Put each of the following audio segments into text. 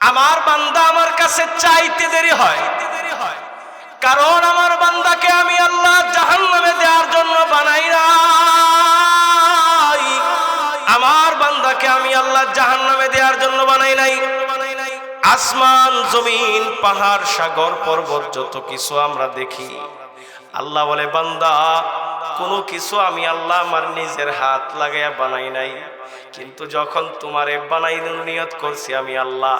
আমার বান্দা আমার কাছে চাইতে দেরি হয়। কারণ আমার বান্দাকে আমি আল্লাহ জাহান্নামে দেওয়ার জন্য বানাই নাই। আমার বান্দাকে আমি আল্লাহ জাহান্নামে দেওয়ার জন্য বানাই নাই। আসমান, জমিন, পাহাড়, সাগর, পর্বত, যত কিছু আমরা দেখি। আল্লাহ বলে, বান্দা, কোনো কিছু আমি আল্লাহ আমার নিজের হাত লাগাইয়া বানাই নাই। কিন্তু যখন তোমারে বানাই নিয়ত করছি আমি আল্লাহ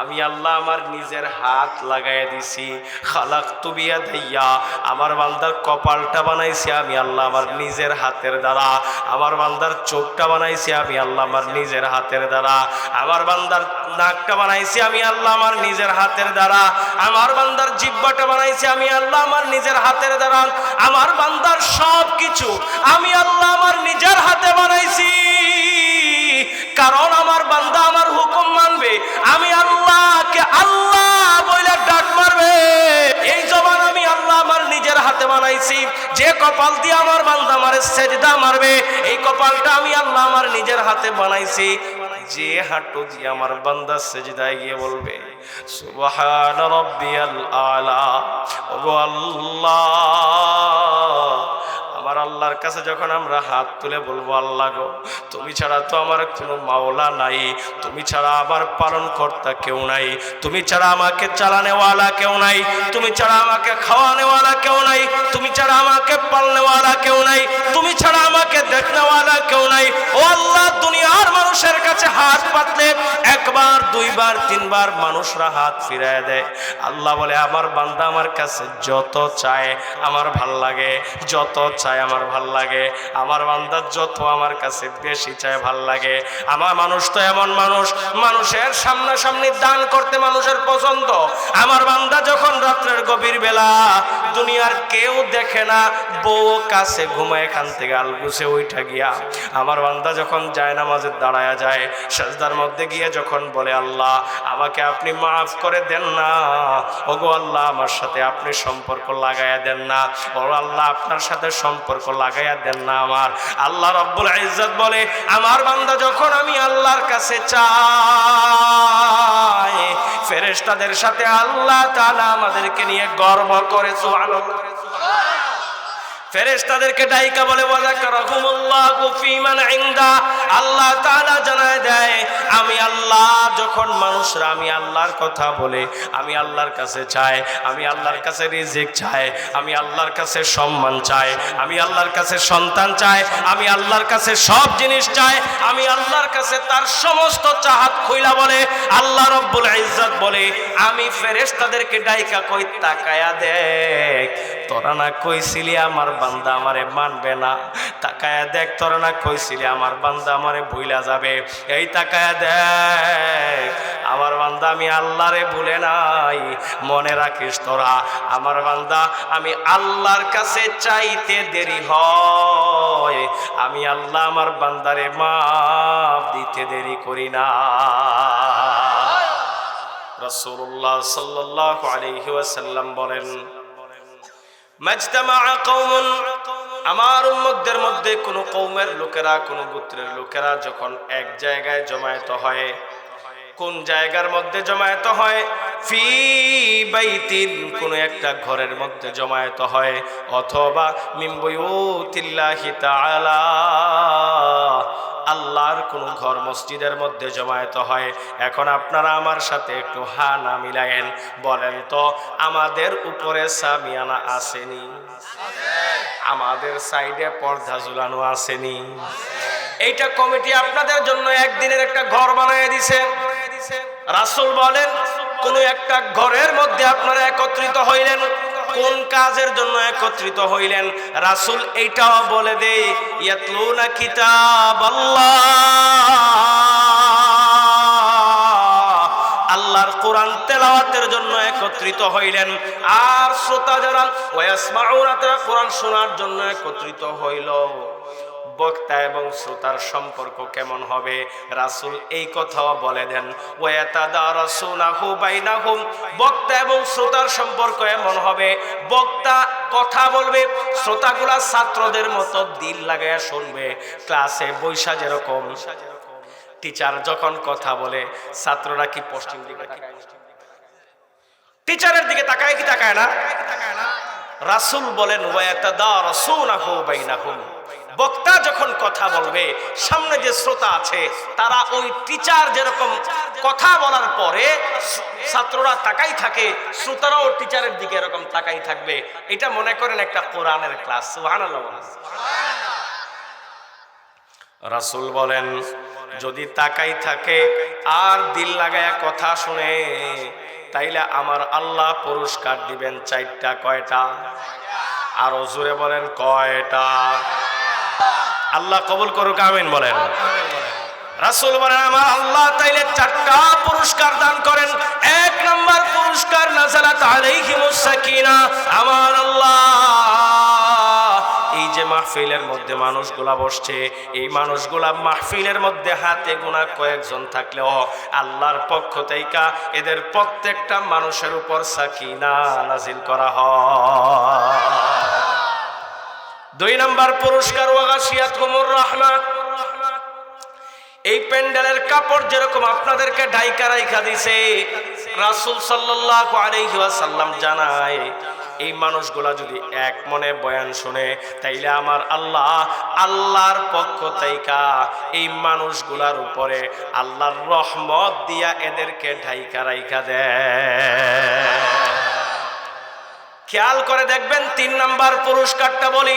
আমি আল্লাহ আমার নিজের হাত লাগাইয়া দিছি। খালাক তুবিয়া ধাইয়া আমার বান্দার কপালটা বানাইছি আমি আল্লাহ আমার নিজের হাতের দ্বারা। আমার বান্দার চোখটা বানাইছি আমি আল্লাহ আমার নিজের হাতের দ্বারা। আমার বান্দার নাকটা বানাইছি আমি আল্লাহ আমার নিজের হাতের দ্বারা। আমার বান্দার জিব্বাটা বানাইছি আমি আল্লাহ আমার নিজের হাতের দ্বারা। আমার বান্দার সব কিছু আমি আল্লাহ আমার নিজের হাতে বানাইছি। কারণ আমার বান্দা আমার হুকুম মানবে। আমি আল্লাহকে আল্লাহ বইলে ডাক মারবে। এই জবান আমি আল্লাহ আমার নিজের হাতে বানাইছি। যে কপাল দিয়ে আমার বান্দা আমার সেজদা মারবে, এই কপালটা আমি আল্লাহ আমার নিজের হাতে বানাইছি। যে হাঁটু দিয়ে আমার বান্দা সেজদায় গিয়ে বলবে, সুবহান রাব্বিয়াল আলা ও আল্লাহ আল্লাহর কাছে যখন আমরা হাত তুলে বলব, আল্লাহ গো, তুমি ছাড়া তো আমার কোনো মাওলা নাই, তুমি ছাড়া আমার পালন কর্তা কেউ নাই, তুমি ছাড়া আমাকে চালানেওয়ালা কেউ নাই, তুমি ছাড়া আমাকে খাওয়ানেওয়ালা কেউ নাই, তুমি ছাড়া আমাকে পালনেওয়ালা কেউ নাই, তুমি ছাড়া আমাকে দেখনেওয়ালা কেউ নাই। ও আল্লাহ, দুনিয়ার মানুষের কাছে হাত পাতলে একবার, দুইবার, তিনবার মানুষরা হাত ফিরায় দেয়। আল্লাহ বলে, আমার বান্দা আমার কাছে যত চায় আমার ভালো লাগে, যত চায় আমার ভালো লাগে। আমার বান্দা যত আমার কাছে বেশি চায় ভালো লাগে। আমার মানুষ তো এমন মানুষ, মানুষের সামনাসামনি দান করতে মানুষের পছন্দ। আমার বান্দা যখন রাত্রের গভীর বেলা দুনিয়ার কেউ দেখে না, বউ কাছে ঘুমায় এখান থেকে আলগুছে ওইটা গিয়া। আমার বান্দা যখন যায় নামাজের দাঁড়ায়া যায়, সাজদার মধ্যে গিয়ে যখন বলে, আল্লাহ, আমাকে আপনি মাফ করে দেন না। ওগো আল্লাহ, আমার সাথে আপনি সম্পর্ক লাগাইয়া দেন না। ও আল্লাহ, আপনার সাথে সম্পর্ক লাগাইয়া দেন না আমার। আল্লাহ রব্বুল ইজ্জত বলে, আমার বান্দা যখন আমি আল্লাহর কাছে চাই, ফেরেশতাদের সাথে আল্লাহ তাআলা আমাদেরকে নিয়ে গর্ব করে, সুবহানাল্লাহ। ফেরেশতাদেরকে ডাইকা বলে ওয়াজাকারাহুমুল্লাহু ফীমান ইনদা। আল্লাহ তাআলা জানায় দেয় আমি আল্লাহ, যখন মানুষরা আমি আল্লাহর কথা বলে, আমি আল্লাহর কাছে চাই, আমি আল্লাহর কাছে রিজিক চাই, আমি আল্লাহর কাছে সম্মান চাই, আমি আল্লাহর কাছে সন্তান চাই, আমি আল্লাহর কাছে সব জিনিস চাই, আমি আল্লাহর কাছে তার সমস্ত চাহাত খুইলা বলে, আল্লাহ রব্বুল ইজ্জত বলে, আমি ফেরেশতাদেরকে ডাইকা কই, তাকায়া দেখ, তোরা না কইছিলি আমার বান্দা আমারে মানবে না, তাকায়া দেখ, তোরা না কইছিলি আমার বান্দা আমারে ভুইলা যাবে এই তাকায়া দেখ, আমার বান্দা আমি আল্লাহরে ভুলে নাই। মনে রাখিস তোরা, আমার বান্দা, আমি আল্লাহর কাছে চাইতে দেরি হয়। আমি আল্লাহ আমার বান্দারে মাপ দিতে দেরি করি না। রাসূলুল্লাহ সাল্লাল্লাহু আলাইহি ওয়াসাল্লাম বলেন মাজতামা কওমুন আমার উম্মতদের মধ্যে কোন কৌমের লোকেরা, কোন গোত্রের লোকেরা যখন এক জায়গায় জমায়েত হয়, কোন জায়গার মধ্যে জমায়েত হয়? ফি বাইতিন, কোন একটা ঘরের মধ্যে জমায়েত হয়। অথবা মিম্বুয়ুতিল্লাহি তাআলা, আল্লাহর কোন ঘর মসজিদের মধ্যে জমায়েত হয়। এখন আপনারা আমার সাথে একটু হা না মিলায়েন, বলেন তো, আমাদের উপরে সামিয়ানা আসেনি? আমাদের সাইডে পর্দা ঝুলানো আসেনি। এইটা কমিটি আপনাদের জন্য একদিনের একটা ঘর বানিয়ে দিছে। রাসূল বলেন, কোন একটা ঘরের মধ্যে আপনারা একত্রিত হইলেন। কোন কাজের জন্য একত্রিত হইলেন? রাসূল এইটাও বলে দেই, ইয়াতলুনা কিতাব আল্লাহর কোরআন তেলাওয়াতের জন্য একত্রিত হইলেন। আর শ্রোতা যারা, ওয়াসমাউনা, তারা কোরআন শোনার জন্য একত্রিত হইল। বক্তা এবং শ্রোতার সম্পর্ক কেমন হবে? রাসুল এই কথাও বলে দেন বক্তা এবং শ্রোতার সম্পর্ক এমন হবে, বক্তা কথা বলবে, শ্রোতাগুলা ছাত্রদের মতো দিল লাগাইয়া শুনবে। ক্লাসে বৈশা যেরকম টিচার যখন কথা বলে, ছাত্ররা কি পশ্চিম দিকে টিচারের দিকে তাকায় কি তাকায় না? রাসূল বলেন বক্তা যখন কথা বলবে, সামনে যে শ্রোতা আছে, তারা ওই টিচার যেরকম কথা বলার পরে ছাত্ররা তাকাই থাকে, শ্রোতারাও টিচারের দিকে এরকম তাকাই থাকবে। এটা মনে করেন একটা কোরআনের ক্লাস। রাসূল বলেন যদি তাকাই থাকে, আর দিল লাগায়া কথা শুনে, তাইলে আমার আল্লাহ পুরস্কার দিবেন চারটা কয়টা? আরও জোরে বলেন কয়টা? আল্লাহ কবুল করুক, আমিন বলেন। রাসূল বলেন, আমার আল্লাহ তাইলে চারটা পুরস্কার দান করেন। এক নম্বর পুরস্কার নাজালাত আলাইহিমুস সাকিনা। আমার আল্লাহ এই যে মাহফিলের মধ্যে মানুষগুলা বসছে, এই মানুষগুলা মাহফিলের মধ্যে হাতে গোনা কয়েকজন থাকলেও আল্লাহর পক্ষ থেকে এদের প্রত্যেকটা মানুষের উপর সাকিনা নাজিল করা হয়। দুই নম্বর পুরস্কার ওয়াগাশিয়াত কুমুর রহমান এই প্যান্ডেলের কাপড় যেরকম আপনাদেরকে ডাইকা রাইখা দিছে, রাসূল সাল্লাল্লাহু আলাইহি ওয়াসাল্লাম জানায় এই মানুষগুলা যদি এক মনে বয়ান শুনে, তাইলে আমার আল্লাহ, আল্লাহর পক্ষ তাইকা এই মানুষগুলার উপরে আল্লাহর রহমত দিয়া এদেরকে ঢাইকা রাইখা দেয় খেয়াল করে দেখবেন তিন নাম্বার পুরস্কারটা বলি,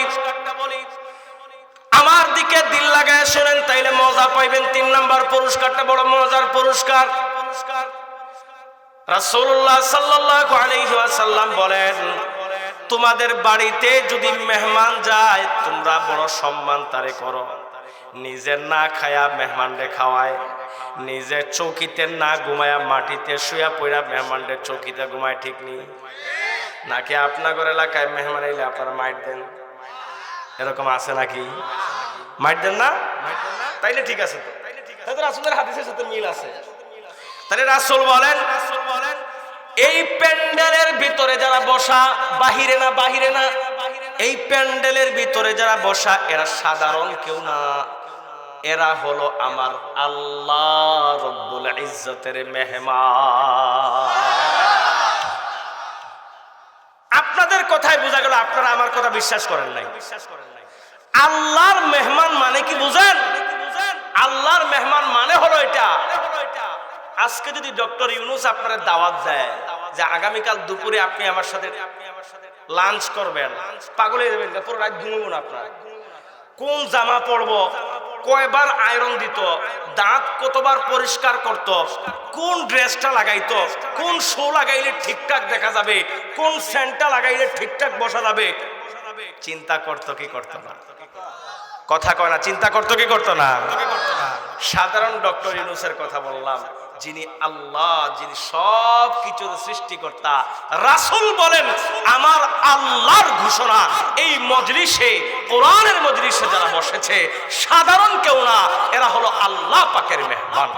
আমার দিকে দিল লাগায় শোনেন, তাইলে মজা পাইবেন। তিন নাম্বার পুরস্কারটা বড় মজার পুরস্কার। রাসূলুল্লাহ সাল্লাল্লাহু আলাইহি ওয়াসাল্লাম বলেন, তোমাদের বাড়িতে যদি মেহমান যায়, তোমরা বড় সম্মান তারে করো। নিজের না খায়া মেহমানরে খাওয়ায়, নিজের চৌকিতে না ঘুমায়া মাটিতে শুয়া পড়া মেহমানদের চৌকিতে ঘুমায়, ঠিক নেই নাকি আপনার এলাকায় মেহমান এলে আপনারা মাইট দেন? এরকম আছে নাকি? মাইট দেন না? তাইলে ঠিক আছে তো। তাহলে রাসুলের হাদিসের সাথে মিল আছে। তাহলে রাসুল বলেন এই প্যান্ডেলের ভিতরে যারা বসা, বাহিরে না বাহিরে না, এই প্যান্ডেলের ভিতরে যারা বসা, এরা সাধারণ কেউ না। এরা হলো আমার আল্লাহ রব্বুল ইজ্জতের মেহমান। আপনাদের কথায় বোঝা গেল, আপনারা আমার কথা বিশ্বাস করেন নাই। বিশ্বাস করেন নাই আল্লাহর মেহমান মানে কি বুঝেন? আল্লাহর মেহমান মানে হলো এটা। আজকে যদি ডক্টর ইউনুস আপনার দাওয়াত দেয় যে আগামীকাল দুপুরে আপনি আমার সাথে লাঞ্চ করবেন। পাগল যাবেন, পুরো রাত ঘুমবো না আপনার। কোন জামা পরবো? কয়বার আয়রন দিত? দাঁত কতবার পরিষ্কার করত? কোন ড্রেসটা লাগাইতো? কোন শো লাগাইলে ঠিকঠাক দেখা যাবে? কোন সেন্টটা লাগাইলে ঠিকঠাক বসা যাবে? চিন্তা করতো কি করতো না? কথা কয় না, চিন্তা করতো কি করতো না? সাধারণ ডক্টর ইউনুসের কথা বললাম। যিনি আল্লাহ, যিনি সব কিছুর সৃষ্টিকর্তা, রাসুল বলেন, আমার আল্লাহর ঘোষণা, এই মজলিসে, কোরআনের মজলিসে যারা বসেছে, সাধারণ কেউ না, এরা হলো আল্লাহ পাকের মেহমান।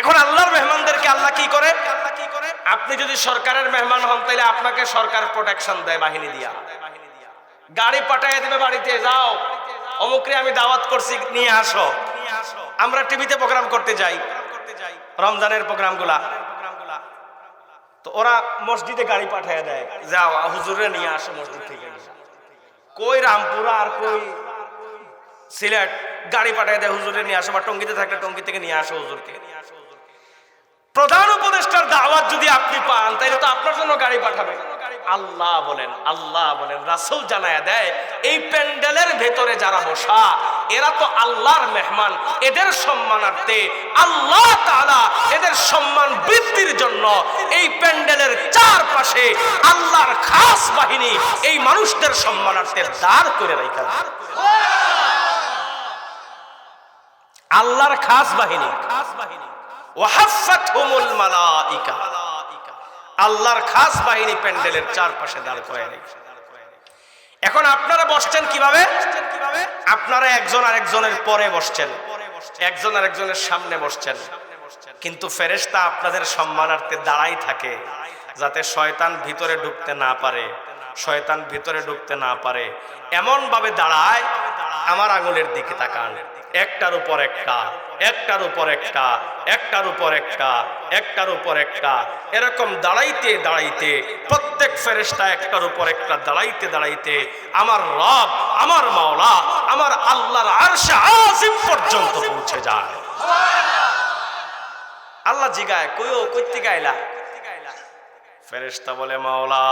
এখন আল্লাহর মেহমানদেরকে আল্লাহ কি করে? আপনি যদি সরকারের মেহমান হন তাহলে আপনাকে সরকার প্রোটেকশন দেয় বাহিনী দিয়া। গাড়ি পাঠাইয়া দেবে বাড়িতে, যাও। অমুকরে আমি দাওয়াত করছি নিয়ে আসো নিয়ে আসো। আমরা টিভিতে প্রোগ্রাম করতে যাই। রমজানের প্রোগ্রামগুলা। তো ওরা মসজিদে গাড়ি পাঠিয়ে দেয়, যাও, হুজুরে নিয়ে আসো মসজিদ থেকে। কই রামপুরা আর কই সিলেট? গাড়ি পাঠিয়ে দেয়, হুজুরে নিয়ে আসো বা টঙ্গিতে থাকলে টঙ্গি থেকে নিয়ে আসো হুজুরকে। প্রধান উপদেষ্টার দাওয়াত যদি আপনি পান তাহলে তো আপনার জন্য গাড়ি পাঠাবে। আল্লাহ বলেন আল্লাহ বলেন, রাসূল জানায়া দেয়, এই প্যান্ডেলের ভেতরে যারা বসা এরা তো আল্লাহর মেহমান, এদের সম্মানার্থে আল্লাহ তাআলা এদের সম্মান বৃদ্ধির জন্য এই প্যান্ডেলের চারপাশে আল্লাহর খাস বাহিনী এই মানুষদের সম্মানার্থে দাঁড় করে রাখা আল্লাহর খাস বাহিনী। খাস বাহিনী আল্লাহর খাস বাহিনী প্যান্ডেলের চারপাশে দাঁড় করে রেখেছে এখন আপনারা বসছেন কীভাবে? আপনারা একজন আরেকজনের পরে বসছেন। একজন আরেকজনের সামনে বসছেন। কিন্তু ফেরেস্তা আপনাদের সম্মানার্থে দাঁড়াই থাকে, যাতে শয়তান ভিতরে ঢুকতে না পারে, শয়তান ভিতরে ঢুকতে না পারে। এমন ভাবে দাঁড়ায় আমার আঙুলের দিকে তাকান। একটার উপর একটা, একটার উপর একটা, একটার উপর একটা, একটার উপর একটা। এরকম দাঁড়াইতে দাঁড়াইতে, প্রত্যেক ফেরেশতা একটার উপর একটা দাঁড়াইতে দাঁড়াইতে, আমার রব, আমার মাওলা, আমার আল্লাহর আরশে আজিম পর্যন্ত পৌঁছে যায়। আল্লাহ জিগায় কইও কইতে গাইলা? ফেরেশতা বলে, মাওলা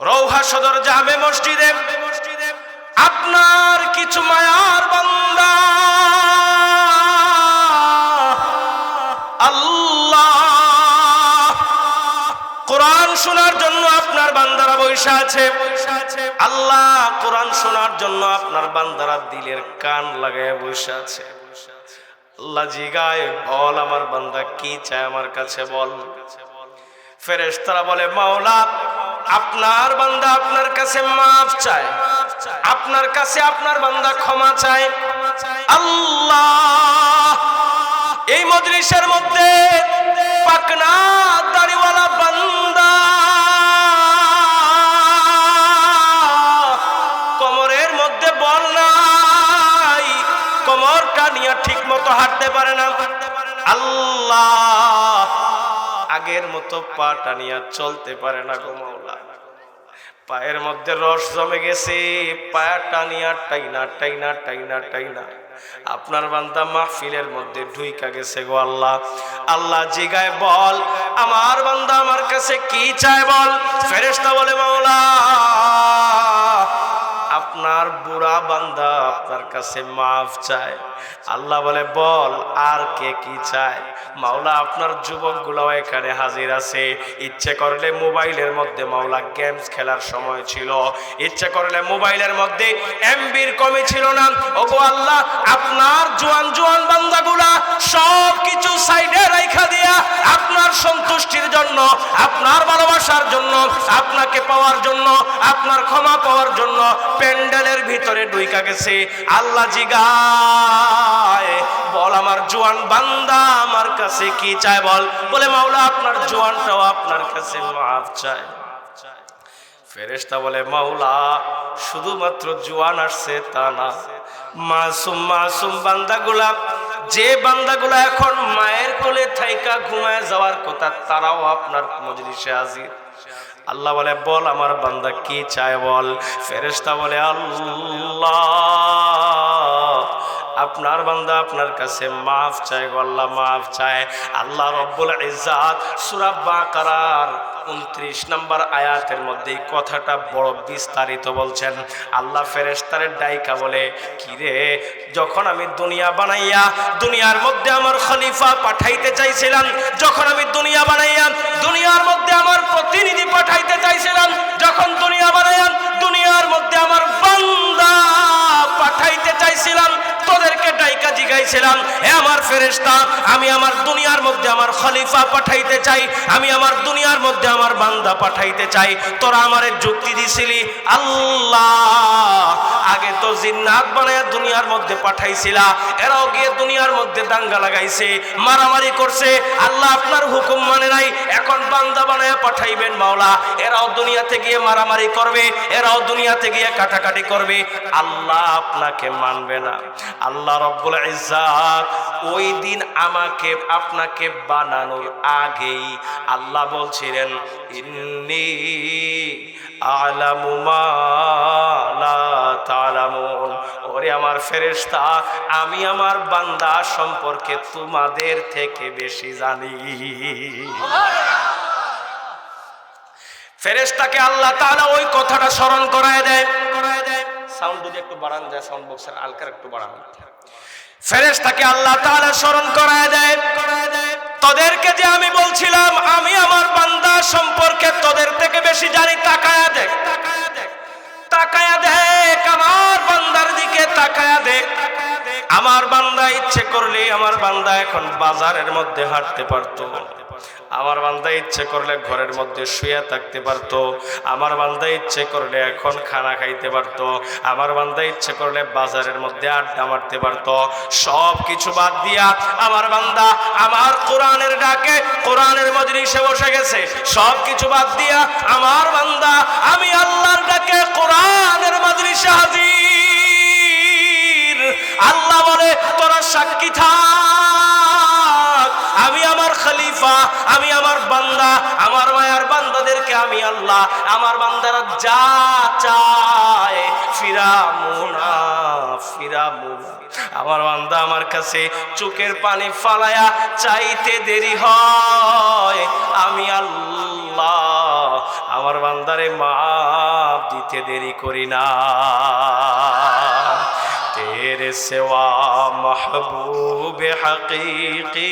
রৌহা সদর জামে মসজিদে। আপনার কিছু মায়ার বান্দা। আল্লাহ। কোরআন শোনার জন্য আপনার বান্দারা বৈশা আছে। আল্লাহ কোরআন শোনার জন্য আপনার বান্দারা দিলের কান লাগায় বসে আছে। আল্লাহ জিগায় বল, আমার বান্দা কি চায় আমার কাছে বল। ফেরেশতারা বলে, মাওলা আপনার বান্দা আপনার কাছে মাফ চায়। আপনার কাছে আপনার বান্দা ক্ষমা চায়। আল্লাহ! এই মজলিসের মধ্যে পাকনা দাড়িওয়ালা বান্দা কোমরের মধ্যে বল নাই। কোমরটা নিয়ে ঠিক মতো হাঁটতে পারে না। আল্লাহ! আগের মতো পা টানিয়া চলতে পারে না গো মাওলা। পায়ের মধ্যে রস জমে গেছে পায়া টানিয়া টাইনা টাইনা টাইনা টাইনা। আপনার বান্দা মাহফিলের মধ্যে ঢুইকা গেছে গো আল্লাহ। আল্লাহ জিগায় বল, আমার বান্দা আমার কাছে কি চায় বল? ফেরেশতা বলে, মাওলা আপনার বুড়া বান্দা আপনার কাছে মাফ চায়। আল্লাহ বলে, বল, আর কে কি চায়? মাওলা, আপনার যুবকগুলাও এখানে হাজির আছে। ইচ্ছে করলে মোবাইলের মধ্যে, মাওলা, গেমস খেলার সময় ছিল। ইচ্ছে করলে মোবাইলের মধ্যে এমবির কমে ছিল না। ওগো আল্লাহ, আপনার জোয়ান জোয়ান বান্দাগুলা সব কিছু সাইডে রেখা দিয়া আপনার সন্তুষ্টির জন্য, আপনার ভালোবাসার জন্য, আপনাকে পাওয়ার জন্য, আপনার ক্ষমা পাওয়ার জন্য প্যান্ডেলের ভিতরে ডুইকা গেছে। আল্লাহ জিগায়, বল আমার জোয়ান বান্দা, আমার কাছে কি চায় বল? বলে, মাওলা, আপনার জোয়ানটাও আপনার কাছে মাফ চায়। ফেরেশতা বলে, মাওলা, শুধুমাত্র জোয়ান আসছে তা না। মাসুম মাসুম বান্দাগুলা, যে বান্দাগুলা এখন মায়ের কোলে থাইকা ঘুমায় যাওয়ার কথা, তারাও আপনার মজলিসে হাজির। আল্লাহ বলে, বল আমার বান্দা, কি চায় বল? ফেরেশতা বলে, আল্লাহ, আপনার বান্দা আপনার কাছে মাফ চায় গো, আল্লাহ মাফ চায়। আল্লাহ রব্বুল ইজ্জাত সূরা বাকারার উনত্রিশ নম্বর আয়াতের মধ্যে কথাটা বড় বিস্তারিত বলছেন। আল্লাহ ফেরেস্তারের ডাইকা বলে কিরে যখন আমি দুনিয়া বানাইয়া, দুনিয়ার মধ্যে আমার খলিফা পাঠাইতে চাইছিলাম, যখন আমি দুনিয়া বানাইয়া, দুনিয়ার মধ্যে আমার প্রতিনিধি পাঠাইতে চাইছিলাম, যখন দুনিয়া বানাইয়া, দুনিয়ার মধ্যে আমার বান্দা পাঠাইতে চাইছিলাম, তোদেরকে ডাইকা জিগাইছিলাম হে আমার ফেরেশতা, আমি আমার দুনিয়ার মধ্যে আমার খলিফা পাঠাইতে চাই, আমি আমার দুনিয়ার মধ্যে আমার বান্দা পাঠাইতে চাই। তোরা আমারে যুক্তি দিছিলি? আল্লাহ! আগে তো জিন্নাত বানায়া দুনিয়ার মধ্যে পাঠাইছিলা, এরাও গিয়ে দুনিয়ার মধ্যে দাঙ্গা লাগাইছে, মারামারি করছে। আল্লাহ আপনার হুকুম মানে নাই, এখন বান্দা বানায়া পাঠাইবেন মাওলা। এরাও দুনিয়াতে গিয়ে মারামারি করবে, এরাও দুনিয়াতে গিয়ে কাটাকাটি করবে। আল্লাহ আপনাকে মানবে না। আল্লাহ রব্বুল ইজ্জাত ওই দিন আমাকে, আপনাকে বানানোর আগেই আল্লাহ বলছিলেন, ইন্নি আলামু তালামুন। ওরে আমার ফেরেশতা, আমি আমার বান্দা সম্পর্কে তোমাদের থেকে বেশি জানি। ফেরেশতাকে আল্লাহ তাআলা ওই কথাটা স্মরণ করায় দেয় করায় দেয়। সাউন্ড যদি একটু বাড়ান, যায় সাউন্ড বক্সের আলকার একটু বাড়ান। ফেরেশতাকে আল্লাহ তাআলা স্মরণ করায় দেয়। তোদেরকে যে আমি বলছিলাম, আমি আমার বান্দা সম্পর্কে তোদের থেকে বেশি জানি, তাকায়া দেখ। তাকায়া দেখ, আমার বান্দার দিকে তাকায়া দেখ। আমার বান্দা ইচ্ছে করলে আমার বান্দা এখন বাজারের মধ্যে হাঁটতে পারতো। আমার বান্দা ইচ্ছে করলে ঘরের মধ্যে শুয়ে থাকতে পারতো। আমার বান্দা ইচ্ছে করলে এখন খানা খাইতে পারতো। আমার বান্দা ইচ্ছে করলে বাজারের মধ্যে আড্ডা মারতে পারতো। সব কিছু বাদ দিয়া আমার বান্দা আমার কোরআনের ডাকে কোরআনের মজলিসে বসে গেছে। সব কিছু বাদ দিয়া আমার বান্দা, আমি আল্লাহর ডাকে কোরআনের মজলিসে হাজির। আল্লাহ বলে, তোরা সাক্ষী থাক। আমি আমার খলিফা, আমি আমার বান্দা, আমার মায়ার বান্দাদেরকে আমি আল্লাহ, আমার বান্দারা যা চায় ফিরামুনা ফিরামুনা। আমার বান্দা আমার কাছে চোখের পানি ফালায়া চাইতে দেরি হয়, আমি আল্লাহ, আমার বান্দারে মাপ দিতে দেরি করি না। तेरे सिवा महबूब हकीकी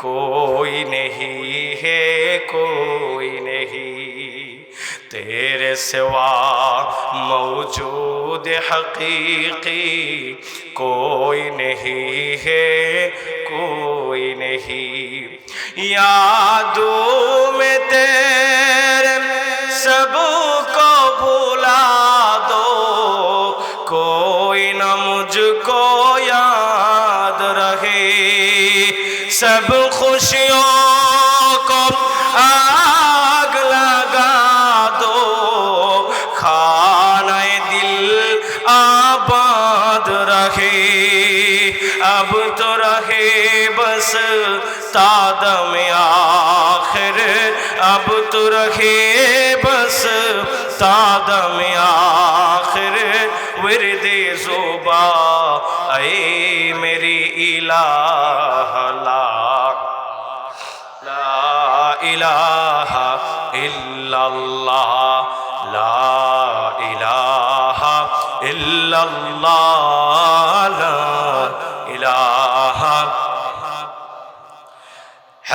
कोई नहीं है कोई नहीं तेरे सिवा मौजूद हकीकी कोई नहीं है कोई नहीं यादों तादम आखिर अब तो रहे बस तादम आखिर विरद जुबा ऐ मेरी इलाह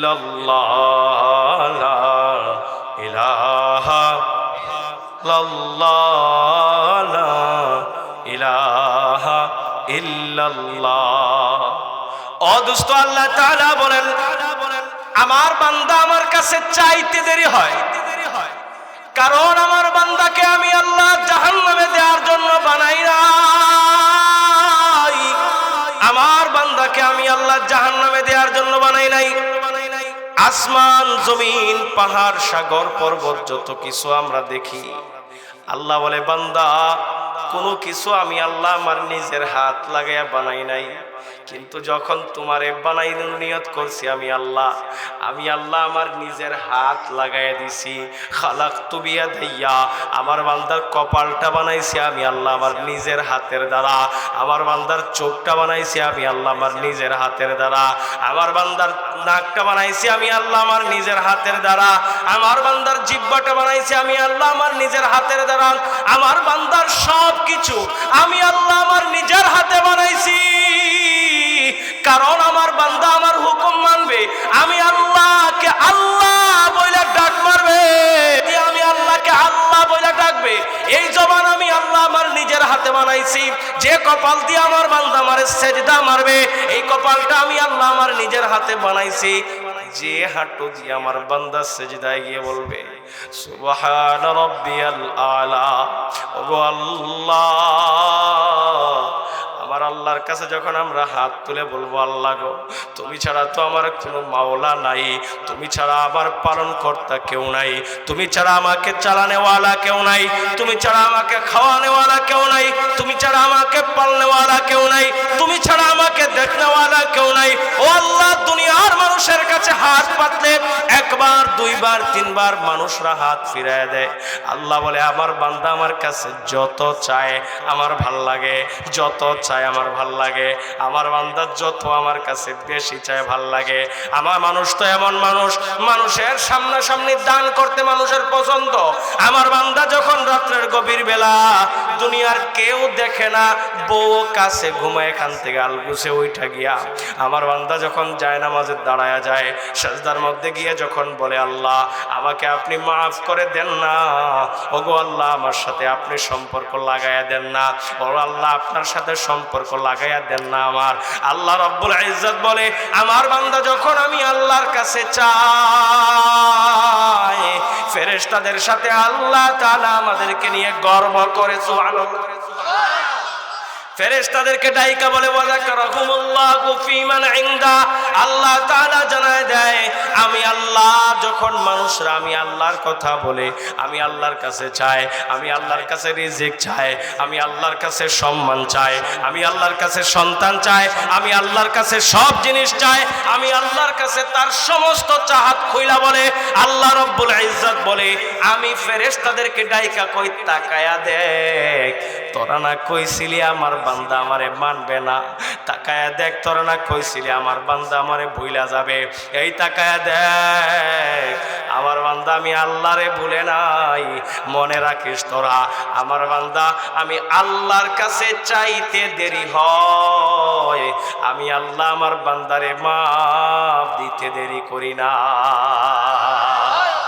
ইলাহা ইলাহা আল্লাহ বলেন, আমার বান্দা আমার কাছে চাইতে দেরি হয়। কারণ আমার বান্দাকে আমি আল্লাহ জাহান্নামে দেওয়ার জন্য বানাই নাই। আমার বান্দাকে আমি আল্লাহ জাহান্নামে দেওয়ার জন্য বানাই নাই। আসমান, জমিন, পাহাড়, সাগর, পর্বত, যত কিছু আমরা দেখি, আল্লাহ বলে, বান্দা, কোনো কিছু আমি আল্লাহ আমার নিজের হাত লাগাইয়া বানাই নাই। কিন্তু যখন তোমারে বানাই নিয়ত করছি আমি আল্লাহ আমি আল্লাহ আমার নিজের হাত লাগাইয়া দিছি। খালাক তুবিয়া দাইয়া আমার বান্দার কপালটা বানাইছি আমি আল্লাহ আমার নিজের হাতের দ্বারা। আমার বান্দার চোখটা বানাইছি আমি আল্লাহ আমার নিজের হাতের দ্বারা। আমার বান্দার নাকটা বানাইছি আমি আল্লাহ আমার নিজের হাতের দ্বারা। আমার বান্দার জিব্বাটা বানাইছি আমি আল্লাহ আমার নিজের হাতের দ্বারা। আমার বান্দার সব কিছু আমি আল্লাহ আমার নিজের হাতে বানাইছি যে কপাল দিয়ে আমার বান্দা মারে, সেজদা মারবে, এই কপালটা আমি আল্লাহ আমার নিজের হাতে বানাইছি। যে হাঁটু দিয়ে আমার বান্দা সেজদায় গিয়ে বলবে, সুবহান রব্বিয়াল আলা ও আল্লাহ। আমার আল্লাহর কাছে যখন আমরা হাত তুলে বলব, আল্লাহ গো, তুমি ছাড়া তো আমার কোনো মাওলা নাই, তুমি ছাড়া আবার পালন কর্তা কেউ নাই, তুমি ছাড়া আমাকে চালানেওয়ালা কেউ নাই, তুমি ছাড়া আমাকে খাওয়ানেওয়ালা কেউ নাই, তুমি ছাড়া আমাকে পালনেওয়ালা কেউ নাই, তুমি ছাড়া আমাকে দেখনেওয়ালা কেউ নাই। ও আল্লাহ, দুনিয়ার মানুষের কাছে হাত পাতলে একবার দুইবার দুইবার, তিনবার মানুষরা হাত ফিরায় দেয়। আল্লাহ বলে, আমার বান্দা আমার কাছে যত চায়, আমার ভালো লাগে, যত চায় আমার ভালো লাগে। আমার বান্দা যত আমার কাছে বেশি চায় ভালো লাগে। আমার মানুষ তো এমন মানুষ, মানুষের সামনাসামনি দান করতে মানুষের পছন্দ। আমার বান্দা যখন রাত্রের গভীর বেলা দুনিয়ার কেউ দেখে না, বউ কাছে ঘুমায় এখান থেকে আলগুছে ওইটা গিয়া। আমার বান্দা যখন যায় নামাজের দাঁড়ায়া যায়, সাজদার মধ্যে গিয়ে যখন বলে, আল্লাহ, আমাকে আপনি মাফ করে দেন না। ওগো আল্লাহ, আমার সাথে আপনি সম্পর্ক লাগাইয়া দেন না। ও আল্লাহ, আপনার সাথে সম্পর্ক লাগাইয়া দেন না আমার। আল্লাহ রব্বুল ইজ্জত বলে, আমার বান্দা যখন আমি আল্লাহর কাছে চাই, ফেরেশতাদের সাথে আল্লাহ তাআলা আমাদেরকে নিয়ে গর্ব করে, সুবহানাল্লাহ। ফেরেশতাদেরকে ডাইকা বলে আল্লাহ তাআলা জানায় দেয়, আমি আল্লাহ, যখন মানুষরা আমি আল্লাহর কথা বলে, আমি আল্লাহর কাছে চাই, আমি আল্লাহর কাছে রিজিক চাই, আমি আল্লাহর কাছে সম্মান চাই, আমি আল্লাহর কাছে সন্তান চাই, আমি আল্লাহর কাছে সব জিনিস চাই, আমি আল্লাহর কাছে তার সমস্ত চাহাত খুইলা বলে। আল্লাহ রব্বুল ইজ্জত বলে, আমি ফেরেশতাদেরকে ডাইকা কই তাকায়া দেখ তোরা না কইছিলি আমার বান্দা আমারে মানবে না। তাকায়া দেখ, তোরা না কইছিলি আমার বান্দা আমারে ভুইলা যাবে। এই তাকায়া দেখ, আমার বান্দা আমি আল্লাহরে ভুলে নাই। মনে রাখিস তোরা, আমার বান্দা আমি আল্লাহর কাছে চাইতে দেরি হয়। আমি আল্লাহ আমার বান্দারে মাপ দিতে দেরি করি না।